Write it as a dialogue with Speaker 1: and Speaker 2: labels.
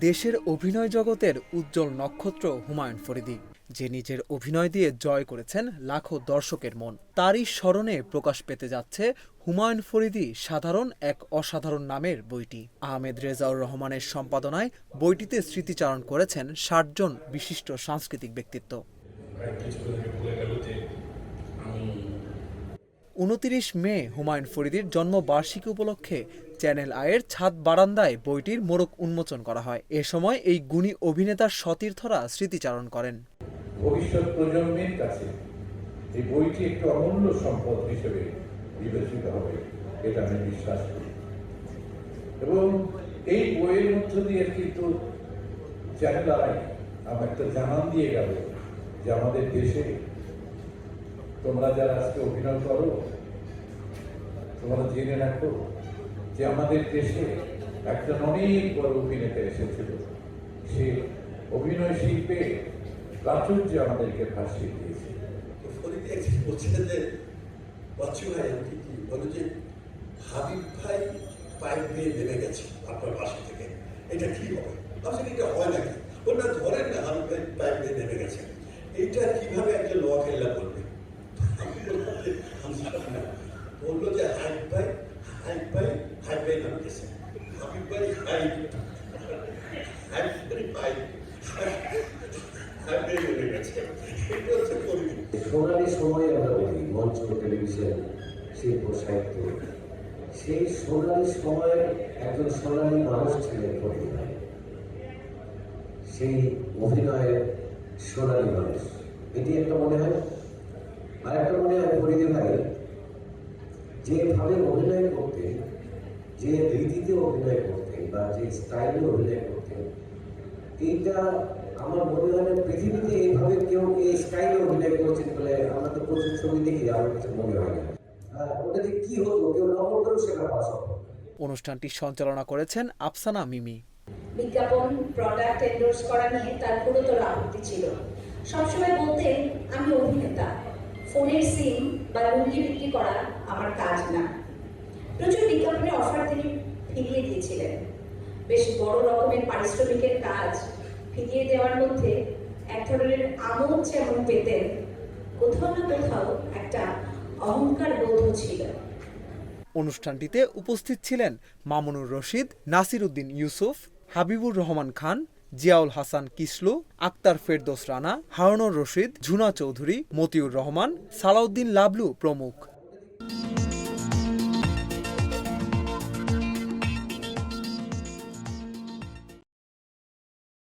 Speaker 1: দেশের অভিনয় জগতের উজ্জ্বল নক্ষত্র হুমায়ুন ফরিদি, যে নিজের অভিনয় দিয়ে জয় করেছেন লাখো দর্শকের মন। তারই স্মরণে প্রকাশ পেতে যাচ্ছে হুমায়ুন ফরিদি সাধারণ এক অসাধারণ নামের বইটি। আহমেদ রেজাউর রহমানের সম্পাদনায় বইটিতে স্মৃতিচারণ করেছেন ষাটজন বিশিষ্ট সাংস্কৃতিক ব্যক্তিত্ব। উনতিরিশ মে হুমায়ুন ফরিদির জন্মবার্ষিকী উপলক্ষে চ্যানেল আয়ের ছাদ বারান্দায় বইটির মোড়ক উন্মোচন করা হয়। এ সময় এই গুণী অভিনেতার সতীর্থরা স্মৃতিচারণ করেন।
Speaker 2: ভবিষ্যৎ প্রজন্মের কাছে এই বইটি অমূল্য সম্পদ হিসেবে বিবেচিত হবে, এটা আমি বিশ্বাস করি। এবং এই বইয়ের মধ্য দিয়ে কিন্তু চ্যানেল আই আমার একটা জানান দিয়ে গেল যে আমাদের দেশে তোমরা যারা আজকে অভিনয় করো তোমরা জেনে রাখো যে আমাদের দেশে একজন অনেক বড় অভিনেতা এসেছিল। সে অভিনয় শিল্পে প্রাচুর্য আমাদেরকে ভাসিয়ে দিয়েছে।
Speaker 3: ফরিদে বলছিলেন যে ভাই, কি বলে যে, হাবিব ভাই পাইপ দিয়ে নেমে গেছে আপনার বাসা থেকে। এটা কি হবে? আসলে এটা হয় নাকি? ওটা ধরেন না, হাবিব ভাই পাইপ দিয়ে নেমে গেছে। এইটা কীভাবে একটা ল খেলা করবে আমি বললাম যে, আমি জানি না। বলল যে হাইপ ভাই হাইপ ভাই হাইপ ভাই নামে গেছে হাবিব
Speaker 4: সোনালি সময় আমরা বলি, মঞ্চ টেলিভিশন শিল্প সাহিত্য। সেই সোনালি সময়ের একজন সোনালি মানুষ ছিলেন ভাই সেই অভিনয়ের সোনালি মানুষ। এটি একটা মনে হয়? আর একটা মনে হয় ফরিদি ভাই যেভাবে অভিনয় করতেন যে রীতিতে অভিনয় করতেন বা যে স্টাইলে অভিনয় করতেন এইটা আমার মনে হয় পৃথিবীতে এইভাবে কেউ এই স্টাইলে অভিনয় করেছেন বলে আমরা তো প্রচুর ছবি দেখি আমার কাছে মনে হয় না। আর ওটা যে কি হতো? কেউ নকল করেও সেটা পাওয়া
Speaker 1: অনুষ্ঠানটি সঞ্চালনা করেছেন আফসানা মিমি।
Speaker 5: বিজ্ঞাপন প্রোডাক্ট এন্ডোর্স করা নিয়ে তার গুরুতর আপত্তি ছিল। সবসময় বলতেন আমি অভিনেতা। ফোনের সিম বা লুঙ্গি বিক্রি করা আমার কাজ না। প্রচুর বিজ্ঞাপনের অফার তিনি ফিরিয়ে দিয়েছিলেন। বেশ বড় রকমের পারিশ্রমিকের কাজ ফিরিয়ে দেওয়ার মধ্যে এক ধরনের আমোদ যেমন পেতেন, কোথাও না কোথাও একটা অহংকার বোধ ছিল।
Speaker 1: অনুষ্ঠানটিতে উপস্থিত ছিলেন মামুনুর রশিদ নাসির উদ্দিন ইউসুফ, হাবিবুর রহমান খান, জিয়াউল হাসান কিসলু, আক্তার ফেরদোস রানা, হারুনুর রশিদ, ঝুনা চৌধুরী, মতিউর রহমান, সালাউদ্দিন লাবলু প্রমুখ।